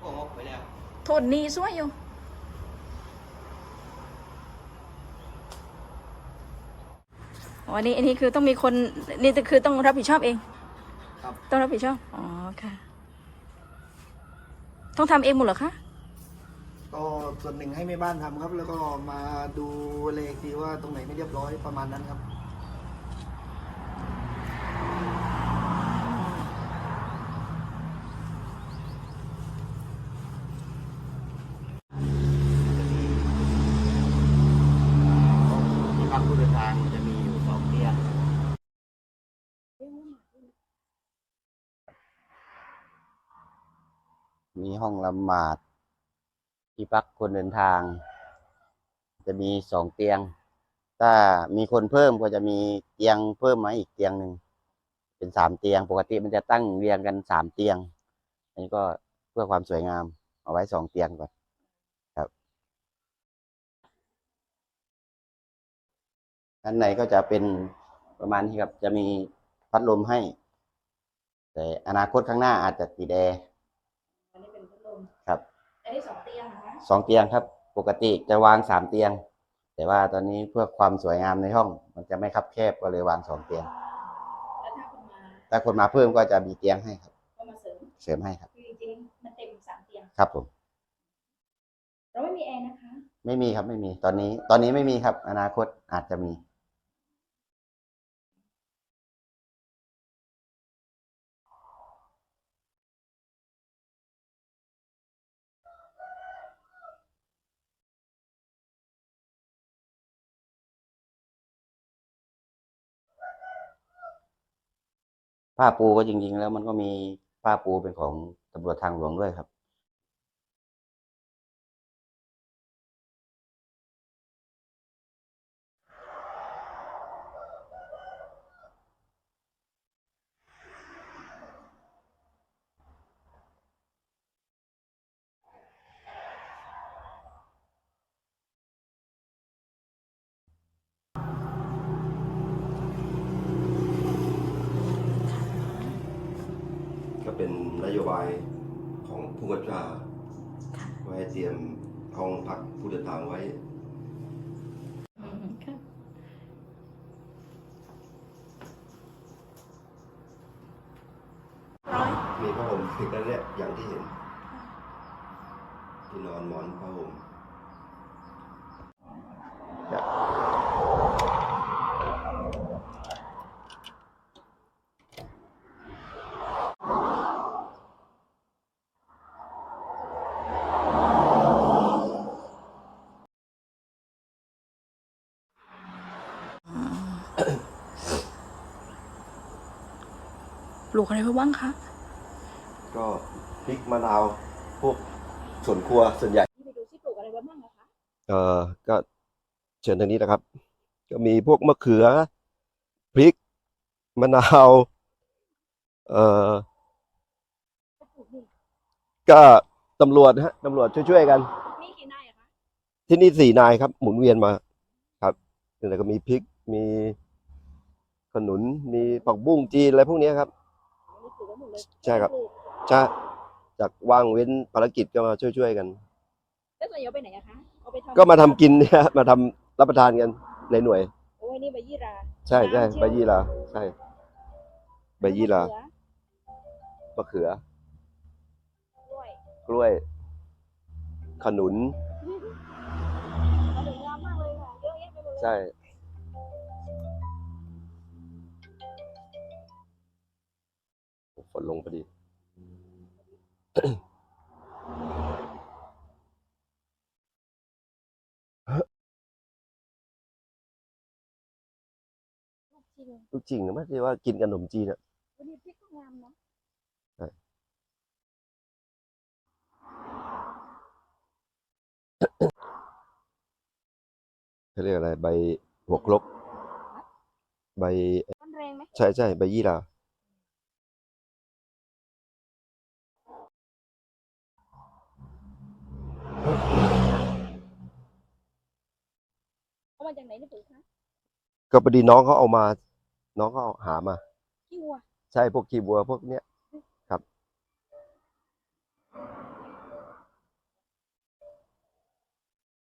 แล้ว โทษหนี้ซวยอยู่ อ๋ออันนี้อันนี้คือต้องมีคนนี่คือต้องรับผิดชอบเองครับ ต้องรับผิดชอบ อ๋อค่ะ ต้องทำเองหมดเหรอคะ ก็ส่วนหนึ่งให้แม่บ้านทำครับ แล้วก็มาดูเลขทีว่าตรงไหนไม่เรียบร้อยประมาณนั้นครับ ที่พักผู้เดินทางจะมีอยู่สองเตียง มีห้องละหมาด ที่พักคนเดินทาง จะมีสองเตียง ถ้ามีคนเพิ่มก็จะมีเตียงเพิ่มมาอีกเตียงหนึ่งเป็นสามเตียง ปกติมันจะตั้งเรียงกันสามเตียง อันนี้ก็เพื่อความสวยงาม เอาไว้สองเตียงก่อนครับด้านในก็จะเป็นประมาณนี้ครับจะมีพัดลมให้ แต่อนาคตข้างหน้าอาจจะติดแอร์ อันนี้เป็นพัดลม ครับ อั นนี้สองเตียงนะคะสองเตียงครับ ปกติจะวางสามเตียง แต่ว่าตอนนี้เพื่อความสวยงามในห้อง มันจะไม่คับแคบก็เลยวางสองเตียง แล้วถ้าคุณมาถ้าคนมาเพิ่มก็จะมีเตียงให้ครับ ก็มาเสริมเสริมให้ครับ คือจริงๆมันเต็มสามเตียง ครับผม เราไม่มีแอร์นะคะ ไม่มีครับไม่มีตอนนี้ ตอนนี้ไม่มีครับ อนาคตอาจจะมี ผ้าปูก็จริง ๆ แล้วมันก็มีผ้าปูเป็นของตำรวจทางหลวงด้วยครับ เป็นนโยบายของผู้บัญชาไว้ให้เตรียมห้องพักผู้เดินทางไว้อืมค่ะร้อยมีผ้าห่มคือนั่นแหละอย่างที่เห็น ที่นอนหมอนผ้าห่ม ลูกอะไรไปบ้างคะก็พริกมะนาวพวกสวนครัวส่วนใหญ่ไปดูซิปลูกอะไรไปบ้างนะคะเอ่อก็เชิญทางนี้นะครับ ก็มีพวกมะเขือพริกมะนาวเอ่อก็ตำรวจฮะตำรวจช่วยๆกัน มีกี่นายอะคะที่นี่สี่นายครับ หมุนเวียนมา ครับแล้วก็มีพริกมีขนุนมีผักบุ้งจีนอะไรพวกเนี้ยครับอันนี้ปลูก ไว้หมดเลยใช่ครับปลูกจะจากว่างเว้นภารกิจก็มาช่วยๆกัน แล้วส่วนใหญ่เอาไปไหนอะคะเอาไปทำก็มาทำกินเนี่ยมาทำรับประทานกันในหน่วย โอ้ยนี่ใบยี่ราใช่ใช่น้ำเชี่ยวใบยี่หราใช่ใบยี่หรามะเขือมะเขือกล้วยกล้วย ขนุนมาถึงงามมากเลยค่ะเยอะแยะไปหมดเลย ใช่ ฝนลงพอดีจริงลูกจริงนะไม่ใช่ว่ากินขนมจีนอะวันนี้พริกก็งามเนาะเขาเรียกอะไร ใบหัวครกใบ มันแรงไหม ใช่ใช่ใบยี่หรา มาจากไหนนี่ปลูกคะก็พอดีน้องเขาเอามา น้องเขาเอาหามาขี้วัวใช่พวกขี้บัวพวกเนี้ย